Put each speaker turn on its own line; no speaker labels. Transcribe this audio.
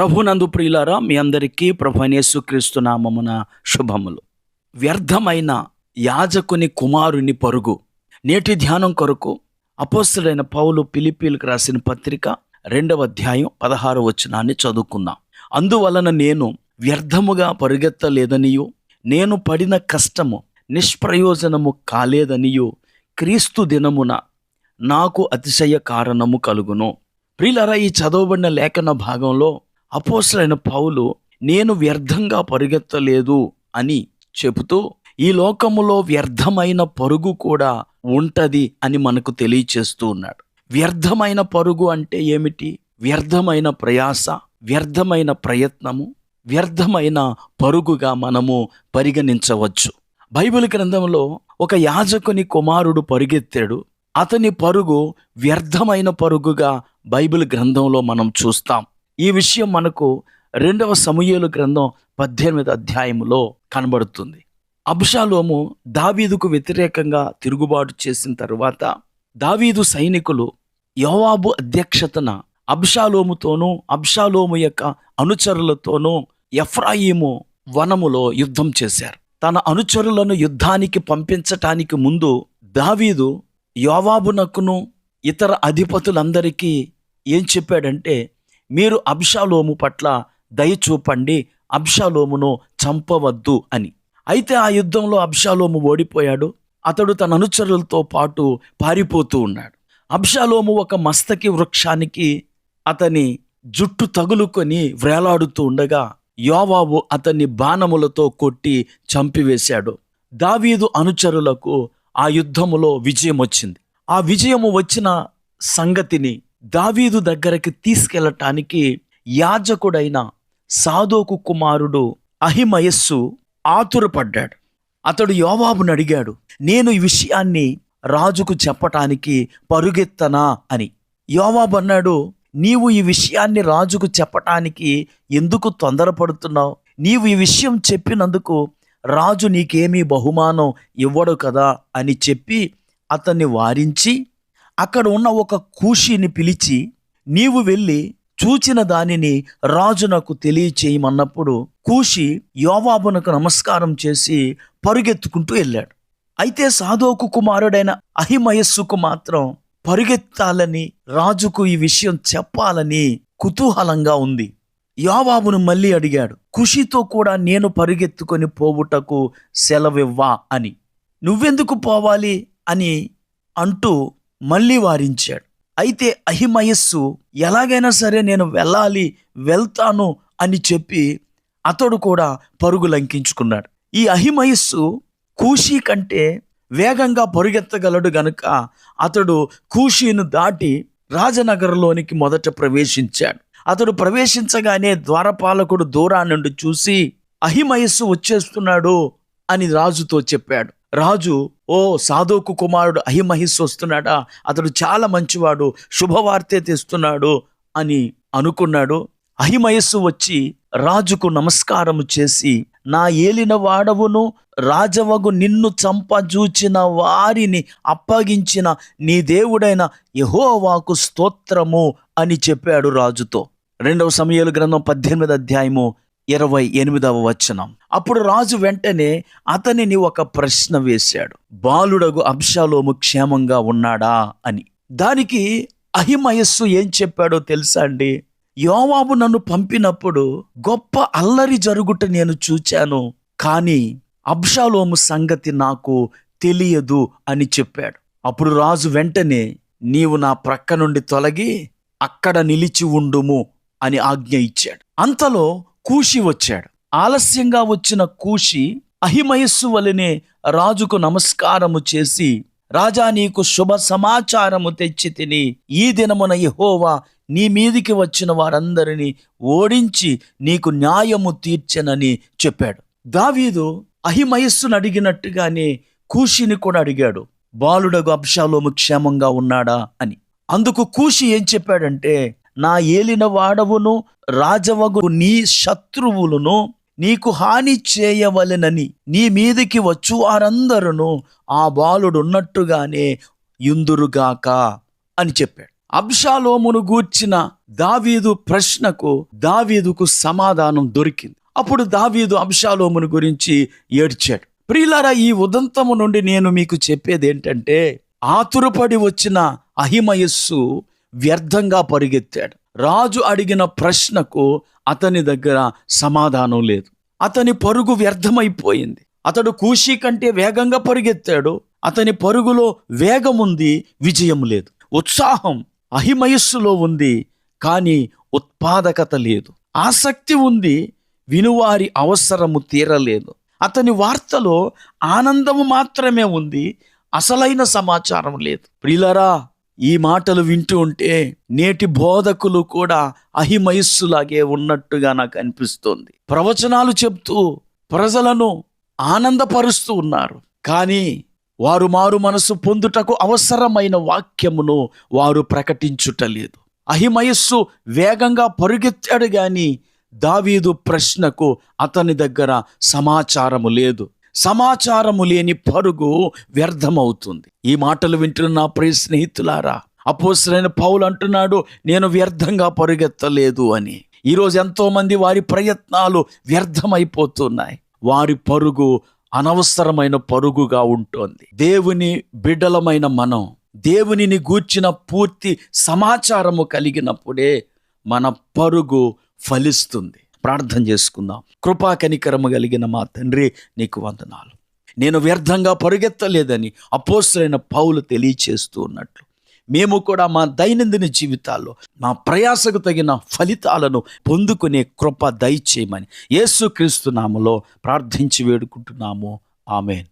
ప్రభునందు ప్రియులారా మీ అందరికీ ప్రభునేసు యేసుక్రీస్తు నామమున శుభములు. వ్యర్థమైన యాజకుని కుమారుని పరుగు నేటి ధ్యానం కొరకు అపోస్తుడైన పౌలు పిలిపిలకు రాసిన పత్రిక రెండవ అధ్యాయం పదహారు వచనాన్ని చదువుకుందాం. అందువలన నేను వ్యర్థముగా పరుగెత్తలేదనియు నేను పడిన కష్టము నిష్ప్రయోజనము కాలేదనియు క్రీస్తు దినమున నాకు అతిశయ కారణము కలుగును. ప్రిలరా ఈ చదవబడిన లేఖన భాగంలో అపోసలైన పౌలు నేను వ్యర్థంగా పరుగెత్తలేదు అని చెబుతూ ఈ లోకములో వ్యర్థమైన పరుగు కూడా ఉంటది అని మనకు తెలియచేస్తూ ఉన్నాడు. వ్యర్థమైన పరుగు అంటే ఏమిటి? వ్యర్థమైన ప్రయాస వ్యర్థమైన ప్రయత్నము వ్యర్థమైన పరుగుగా మనము పరిగణించవచ్చు. బైబిల్ గ్రంథంలో ఒక యాజకుని కుమారుడు పరుగెత్తాడు. అతని పరుగు వ్యర్థమైన పరుగుగా బైబిల్ గ్రంథంలో మనం చూస్తాం. ఈ విషయం మనకు రెండవ సమూహలు గ్రంథం పద్దెనిమిది అధ్యాయములో కనబడుతుంది. అబ్షాలోము దావీదుకు వ్యతిరేకంగా తిరుగుబాటు చేసిన తరువాత దావీదు సైనికులు యోవాబు అధ్యక్షతన అబ్షాలోముతోనూ అబ్షాలోము యొక్క అనుచరులతోనూ ఎఫ్రాయిము వనములో యుద్ధం చేశారు. తన అనుచరులను యుద్ధానికి పంపించటానికి ముందు దావీదు యోవాబునకును ఇతర అధిపతులందరికీ ఏం చెప్పాడంటే మీరు అబ్షాలోము పట్ల దయ చూపండి అబ్షాలోమును చంపవద్దు అని. అయితే ఆ యుద్ధంలో అబ్షాలోము ఓడిపోయాడు. అతడు తన అనుచరులతో పాటు పారిపోతూ ఉన్నాడు. అబ్షాలోము ఒక మస్తకి వృక్షానికి అతని జుట్టు తగులుకొని వ్రేలాడుతూ ఉండగా యోవాబు అతన్ని బాణములతో కొట్టి చంపివేశాడు. దావీదు అనుచరులకు ఆ యుద్ధములో విజయం వచ్చింది ఆ విజయము వచ్చిన సంగతిని దావీదు దగ్గరికి తీసుకెళ్ళటానికి యాజకుడైన సాధోకు కుమారుడు అహిమయస్సు ఆతురపడ్డాడు. అతడు యోవాబును అడిగాడు నేను ఈ విషయాన్ని రాజుకు చెప్పటానికి పరుగెత్తనా? అని. యోవాబు అన్నాడు నీవు ఈ విషయాన్ని రాజుకు చెప్పటానికి ఎందుకు తొందరపడుతున్నావు? నీవు ఈ విషయం చెప్పినందుకు రాజు నీకేమీ బహుమానం ఇవ్వడు కదా? అని చెప్పి అతన్ని వారించి అక్కడ ఉన్న ఒక కూషిని పిలిచి నీవు వెళ్ళి చూచిన దానిని రాజు నాకు తెలియచేయమన్నప్పుడు కూషి యోవాబునకు నమస్కారం చేసి పరుగెత్తుకుంటూ వెళ్ళాడు. అయితే సాధోకు కుమారుడైన అహిమయస్సుకు మాత్రం పరుగెత్తాలని రాజుకు ఈ విషయం చెప్పాలని కుతూహలంగా ఉంది. యోవాబును మళ్ళీ అడిగాడు ఖుషితో కూడా నేను పరుగెత్తుకొని పోవుటకు సెలవివ్వా అని. నువ్వెందుకు పోవాలి అని అంటూ మళ్ళీ వారించాడు. అయితే అహిమయస్సు ఎలాగైనా సరే నేను వెళ్ళాలి వెళ్తాను అని చెప్పి అతడు కూడా పరుగు లంకించుకున్నాడు. ఈ అహిమయస్సు కూషి కంటే వేగంగా పరుగెత్తగలడు గనుక అతడు కూషీను దాటి రాజనగరంలోనికి మొదట ప్రవేశించాడు. అతడు ప్రవేశించగానే ద్వారపాలకుడు దూరా నుండి చూసి అహిమయస్సు వచ్చేస్తున్నాడు అని రాజుతో చెప్పాడు. రాజు ఓ సాధోకు కుమారుడు అహిమహిస్సు వస్తున్నాడా? అతడు చాలా మంచివాడు శుభవార్తే తెస్తున్నాడు అని అనుకున్నాడు. అహిమయస్సు వచ్చి రాజుకు నమస్కారము చేసి నా ఏలిన వాడవును రాజవగు నిన్ను చంపజూచిన వారిని అప్పగించిన నీ దేవుడైన యహోవాకు స్తోత్రము అని చెప్పాడు రాజుతో. రెండవ సమయాలు గ్రంథం పద్దెనిమిది అధ్యాయము ఇరవై ఎనిమిదవ వచనం. అప్పుడు రాజు వెంటనే అతనిని ఒక ప్రశ్న వేశాడు. బాలుడగు అబ్షాలోము క్షేమంగా ఉన్నాడా అని. దానికి అహిమయస్సు ఏం చెప్పాడో తెలుసా అండి? యోవాబు నన్ను పంపినప్పుడు గొప్ప అల్లరి జరుగుట నేను చూచాను. కానీ అబ్షాలోము సంగతి నాకు తెలియదు అని చెప్పాడు. అప్పుడు రాజు వెంటనే నీవు నా ప్రక్క నుండి తొలగి అక్కడ నిలిచి ఉండుము అని ఆజ్ఞ ఇచ్చాడు. అంతలో కూషి వచ్చాడు. ఆలస్యంగా వచ్చిన కూషి అహిమయస్సు వలనే రాజుకు నమస్కారము చేసి రాజా నీకు శుభ సమాచారము తెచ్చి తిని ఈ దినమున యహోవా నీ మీదికి వచ్చిన వారందరినీ ఓడించి నీకు న్యాయము తీర్చనని చెప్పాడు. దావీదు అహిమయస్సును అడిగినట్టుగానే కూషిని కూడా అడిగాడు. బాలుడగు అబ్షాలోము క్షేమంగా ఉన్నాడా? అని. అందుకు కూషి ఏం చెప్పాడంటే నా ఏలిన వాడవును రాజవగు నీ శత్రువులను నీకు హాని చేయవలెనని నీ మీదికి వచ్చు వారందరూ ఆ బాలుడు ఉన్నట్టుగానే యుందురుగాక అని చెప్పాడు. అబ్షాలోమును గూర్చిన దావీదు ప్రశ్నకు దావీదుకు సమాధానం దొరికింది. అప్పుడు దావీదు అబ్షాలోమును గురించి ఏడ్చాడు. ప్రియులారా ఈ ఉదంతము నుండి నేను మీకు చెప్పేది ఏంటంటే ఆతురపడి వచ్చిన అహిమయస్సు వ్యర్థంగా పరిగెత్తాడు. రాజు అడిగిన ప్రశ్నకు అతని దగ్గర సమాధానం లేదు. అతని పరుగు వ్యర్థమైపోయింది. అతడు కూషి కంటే వేగంగా పరిగెత్తాడు. అతని పరుగులో వేగం ఉంది విజయం లేదు. ఉత్సాహం అహిమయస్సులో ఉంది కానీ ఉత్పాదకత లేదు. ఆసక్తి ఉంది వినువారి అవసరము తీరలేదు. అతని వార్తలో ఆనందము మాత్రమే ఉంది అసలైన సమాచారం లేదు. ప్రిలరా ఈ మాటలు వింటూ ఉంటే నేటి బోధకులు కూడా అహిమయస్సులాగే ఉన్నట్టుగా నాకు అనిపిస్తోంది. ప్రవచనాలు చెప్తూ ప్రజలను ఆనందపరుస్తూ ఉన్నారు. కానీ వారు మారు మనసు పొందుటకు అవసరమైన వాక్యమును వారు ప్రకటించుటలేదు అహిమయస్సు వేగంగా పరుగెత్తాడు గాని దావీదు ప్రశ్నకు అతని దగ్గర సమాచారము లేదు. సమాచారము లేని పరుగు వ్యర్థమవుతుంది. ఈ మాటలు వింటున్న నా ప్రియ స్నేహితులారా అపోసరైన పౌలు అంటున్నాడు నేను వ్యర్థంగా పరుగెత్తలేదు అని. ఈరోజు ఎంతోమంది వారి ప్రయత్నాలు వ్యర్థమైపోతున్నాయి. వారి పరుగు అనవసరమైన పరుగుగా ఉంటుంది. దేవుని బిడ్డలమైన మనం దేవునిని గూర్చిన పూర్తి సమాచారము కలిగినప్పుడే మన పరుగు ఫలిస్తుంది. ప్రార్థన చేసుకుందాం. కృపా కనికరము కలిగిన మా తండ్రి నీకు వందనాలు. నేను వ్యర్థంగా పరుగెత్తలేదని అపోసరైన పౌలు తెలియచేస్తూ ఉన్నట్లు. మేము కూడా మా దైనందిన జీవితాల్లో మా ప్రయాసకు తగిన ఫలితాలను పొందుకునే కృప దయచేయమని యేసుక్రీస్తు నామలో ప్రార్థించి వేడుకుంటున్నాము. ఆమెన్.